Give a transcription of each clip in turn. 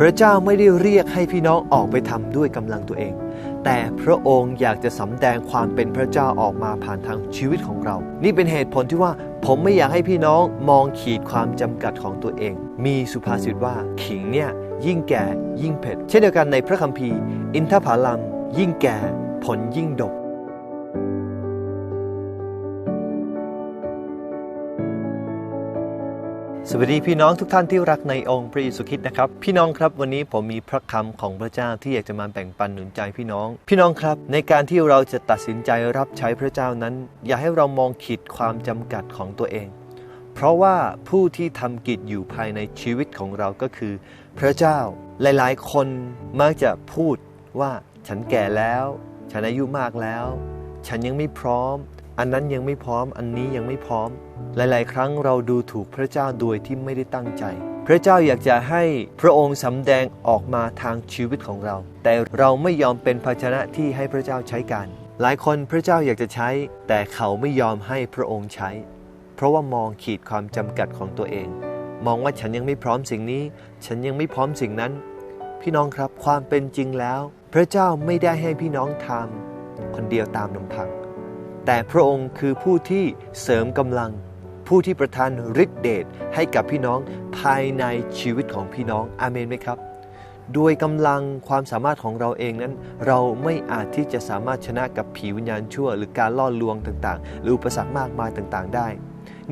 พระเจ้าไม่ได้เรียกให้พี่น้องออกไปทำด้วยกำลังตัวเอง แต่พระองค์อยากจะสำแดงความเป็นพระเจ้าออกมาผ่านทางชีวิตของเรา นี่เป็นเหตุผลที่ว่าผมไม่อยากให้พี่น้องมองขีดความจำกัดของตัวเอง มีสุภาษิตว่าขิงเนี่ยยิ่งแก่ยิ่งเผ็ด เช่นเดียวกันในพระคัมภีร์ อินทผลัมยิ่งแก่ผลยิ่งดก สวัสดีพี่น้องทุกท่านที่รักในองค์พระเยซูคริสต์นะครับ พี่น้องครับวันนี้ผมมีพระคำของพระเจ้าที่อยากจะมาแบ่งปันหนุนใจพี่น้อง พี่น้องครับ ในการที่เราจะตัดสินใจรับใช้พระเจ้านั้น อย่าให้เรามองขีดความจำกัดของตัวเอง เพราะว่าผู้ที่ทำกิจอยู่ภายในชีวิตของเราก็คือ พระเจ้าหลาย ๆ คนมักจะพูดว่าฉันแก่แล้ว ฉันอายุมากแล้ว ฉันยังไม่พร้อม อันนั้นยังไม่พร้อมอันนี้ยังไม่พร้อม หลาย ๆ ครั้งเราดูถูกพระเจ้าโดยที่ไม่ได้ตั้งใจ พระเจ้าอยากจะให้พระองค์สำแดงออกมาทางชีวิตของเรา แต่เราไม่ยอมเป็นภาชนะที่ให้พระเจ้าใช้การ หลายคนพระเจ้าอยากจะใช้ แต่เขาไม่ยอมให้พระองค์ใช้ เพราะว่ามองขีดความจำกัดของตัวเอง มองว่าฉันยังไม่พร้อมสิ่งนี้ ฉันยังไม่พร้อมสิ่งนั้น พี่น้องครับความเป็นจริงแล้ว พระเจ้าไม่ได้ให้พี่น้องทำคนเดียวตามลำพัง แต่พระองค์คือผู้ที่เสริมกำลัง ผู้ที่ประทานฤทธิเดชให้กับพี่น้องภายในชีวิตของพี่น้องอาเมนไหมครับด้วยกำลังความสามารถของเราเองนั้น เราไม่อาจที่จะสามารถชนะกับผีวิญญาณชั่ว หรือการล่อลวงต่างๆ หรืออุปสรรคมากมายต่างๆ ได้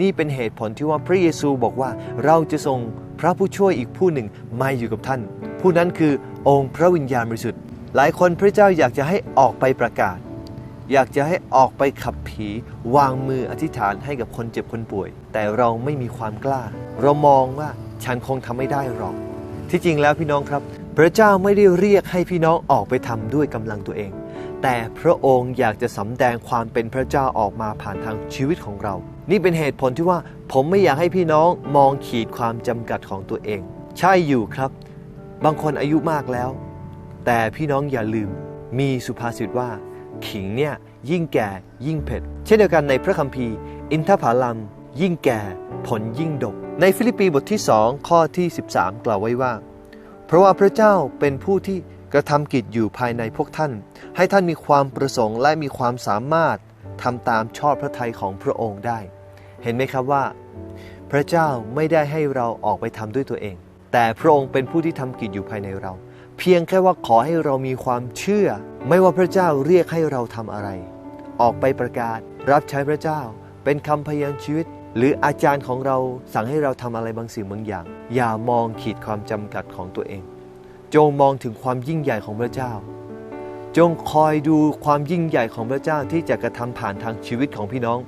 นี่เป็นเหตุผลที่ว่าพระเยซูบอกว่าเราจะส่งพระผู้ช่วยอีกผู้หนึ่งมาอยู่กับท่าน ผู้นั้นคือองค์พระวิญญาณบริสุทธิ์หลายคนพระเจ้าอยากจะให้ออกไปประกาศ อยากจะให้ออกไปขับผี วางมืออธิษฐานให้กับคนเจ็บคนป่วย แต่เราไม่มีความกล้า เรามองว่าฉันคงทำไม่ได้หรอก ที่จริงแล้วพี่น้องครับ พระเจ้าไม่ได้เรียกให้พี่น้องออกไปทำด้วยกำลังตัวเอง แต่พระองค์อยากจะสำแดงความเป็นพระเจ้าออกมาผ่านทางชีวิตของเรา นี่เป็นเหตุผลที่ว่าผมไม่อยากให้พี่น้องมองขีดความจำกัดของตัวเอง ใช่อยู่ครับ บางคนอายุมากแล้ว แต่พี่น้องอย่าลืมมีสุภาษิตว่า ขิงเนี่ยยิ่งแก่ยิ่งเผ็ด เช่นเดียวกันในพระคัมภีร์ อินทผลัมยิ่งแก่ผลยิ่งดก ในฟิลิปปีบทที่2ข้อที่ 13 กล่าวไว้ว่า เพราะว่าพระเจ้าเป็นผู้ที่กระทำกิจอยู่ภายในพวกท่าน ให้ท่านมีความประสงค์และมีความสามารถทำตามชอบพระทัยของพระองค์ได้ เห็นไหมครับว่า พระเจ้าไม่ได้ให้เราออกไปทำด้วยตัวเอง แต่พระองค์เป็นผู้ที่ทำกิจอยู่ภายในเรา เพียงแค่ว่าขอให้เรามีความเชื่อ ไม่ว่าพระเจ้าเรียกให้เราทำอะไร ออกไปประกาศ รับใช้พระเจ้า เป็นคำพยานชีวิต หรืออาจารย์ของเราสั่งให้เราทำอะไรบางสิ่งบางอย่าง อย่ามองขีดความจำกัดของตัวเอง จงมองถึงความยิ่งใหญ่ของพระเจ้า จงคอยดูความยิ่งใหญ่ของพระเจ้าที่จะกระทำผ่านทางชีวิตของพี่น้อง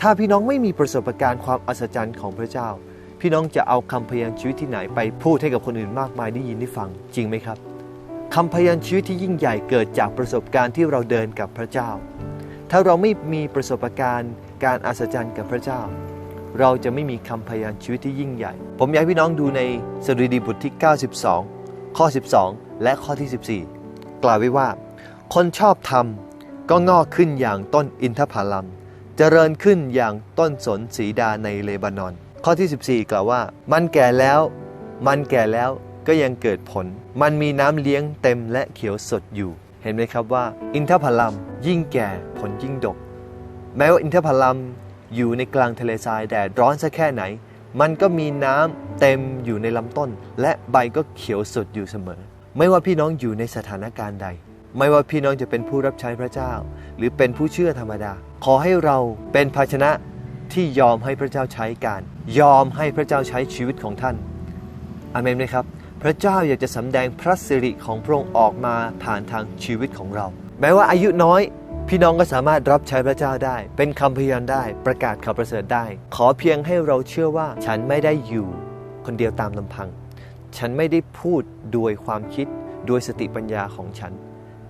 ถ้าพี่น้องไม่มีประสบการณ์ความอัศจรรย์ของพระเจ้า พี่น้องจะเอาคำพยานชีวิตที่ไหนไปพูดให้กับคนอื่นมากมายได้ยินได้ฟังจริงไหมครับคำพยานชีวิตที่ยิ่งใหญ่เกิดจากประสบการณ์ที่เราเดินกับพระเจ้า ถ้าเราไม่มีประสบการณ์ การอัศจรรย์กับพระเจ้า เราจะไม่มีคำพยานชีวิตที่ยิ่งใหญ่ ผมอยากพี่น้องดูในสดุดีบทที่ 92 ข้อ 12 และข้อที่ 14 กล่าวไว้ว่า คนชอบธรรมก็งอกขึ้นอย่างต้นอินทผลัมเจริญขึ้นอย่างต้นสนสีดาในเลบานอน ข้อที่ 14 กล่าวว่า มันแก่แล้ว มันแก่แล้วก็ยังเกิดผล มันมีน้ำเลี้ยงเต็มและเขียวสดอยู่ เห็นไหมครับว่า อินทผลัมยิ่งแก่ผลยิ่งดก แม้ว่าอินทผลัมอยู่ในกลางทะเลทรายแดดร้อนสักแค่ไหน มันก็มีน้ำเต็มอยู่ในลำต้น และใบก็เขียวสดอยู่เสมอ ไม่ว่าพี่น้องอยู่ในสถานการณ์ใด ไม่ว่าพี่น้องจะเป็นผู้รับใช้พระเจ้า หรือเป็นผู้เชื่อธรรมดา ขอให้เราเป็นภาชนะที่ยอมให้พระเจ้าใช้การ ยอมให้พระเจ้าใช้ชีวิตของท่านอาเมนไหมครับ พระเจ้าอยากจะสำแดงพระสิริของพระองค์ออกมาผ่านทางชีวิตของเรา แม้ว่าอายุน้อยพี่น้องก็สามารถรับใช้พระเจ้าได้ เป็นคำพยานได้ ประกาศข่าวประเสริฐได้ ขอเพียงให้เราเชื่อว่าฉันไม่ได้อยู่คนเดียวตามลำพัง ฉันไม่ได้พูดโดยความคิดโดยสติปัญญาของฉัน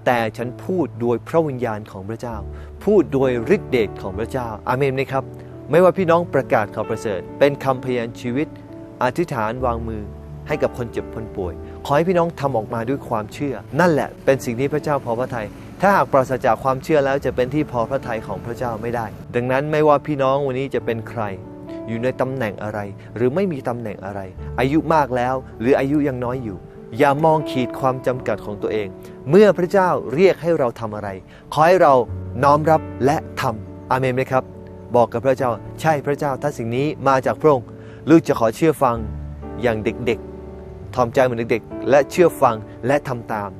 แต่ฉันพูดโดยพระวิญญาณของพระเจ้า พูดโดยฤทธิเดชของพระเจ้า อาเมนไหมครับ ไม่ว่าพี่น้องประกาศข่าวประเสริฐ เป็นคำพยานชีวิต อธิษฐานวางมือให้กับคนเจ็บคนป่วย ขอให้พี่น้องทำออกมาด้วยความเชื่อ นั่นแหละเป็นสิ่งที่พระเจ้าพอพระทยัยถ้าหากปราศจากความเชื่อแล้วจะเป็นที่พอพระทัยของพระเจ้าไม่ได้ ดังนั้นไม่ว่าพี่น้องวันนี้จะเป็นใคร อยู่ในตำแหน่งอะไร หรือไม่มีตำแหน่งอะไร อายุมากแล้วหรืออายุยังน้อยอยู่ อย่ามองขีดความจำกัดของตัวเอง เมื่อพระเจ้าเรียกให้เราทำอะไร ขอให้เราน้อมรับและทำอาเมนไหมครับ บอกกับพระเจ้า ใช่พระเจ้าถ้าสิ่งนี้มาจากพระองค์ลูกจะขอเชื่อฟังอย่างเด็กๆทอมใจเหมือนเด็กๆ และเชื่อฟังและทำตาม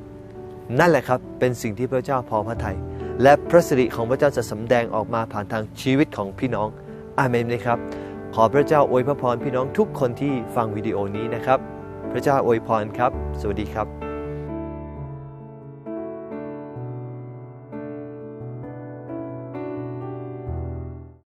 นั่นแหละครับเป็นสิ่งที่พระเจ้าพอพระทยัยและพระสิริของพระเจ้าจะสำแดงออกมาผ่านทางชีวิตของพี่น้องอาเมนนะครับ ขอพระเจ้าอวยพระพรพี่น้องทุกคนที่ฟังวิดีโอนี้นะครับ พระเจ้าอวยพรครับ สวัสดีครับ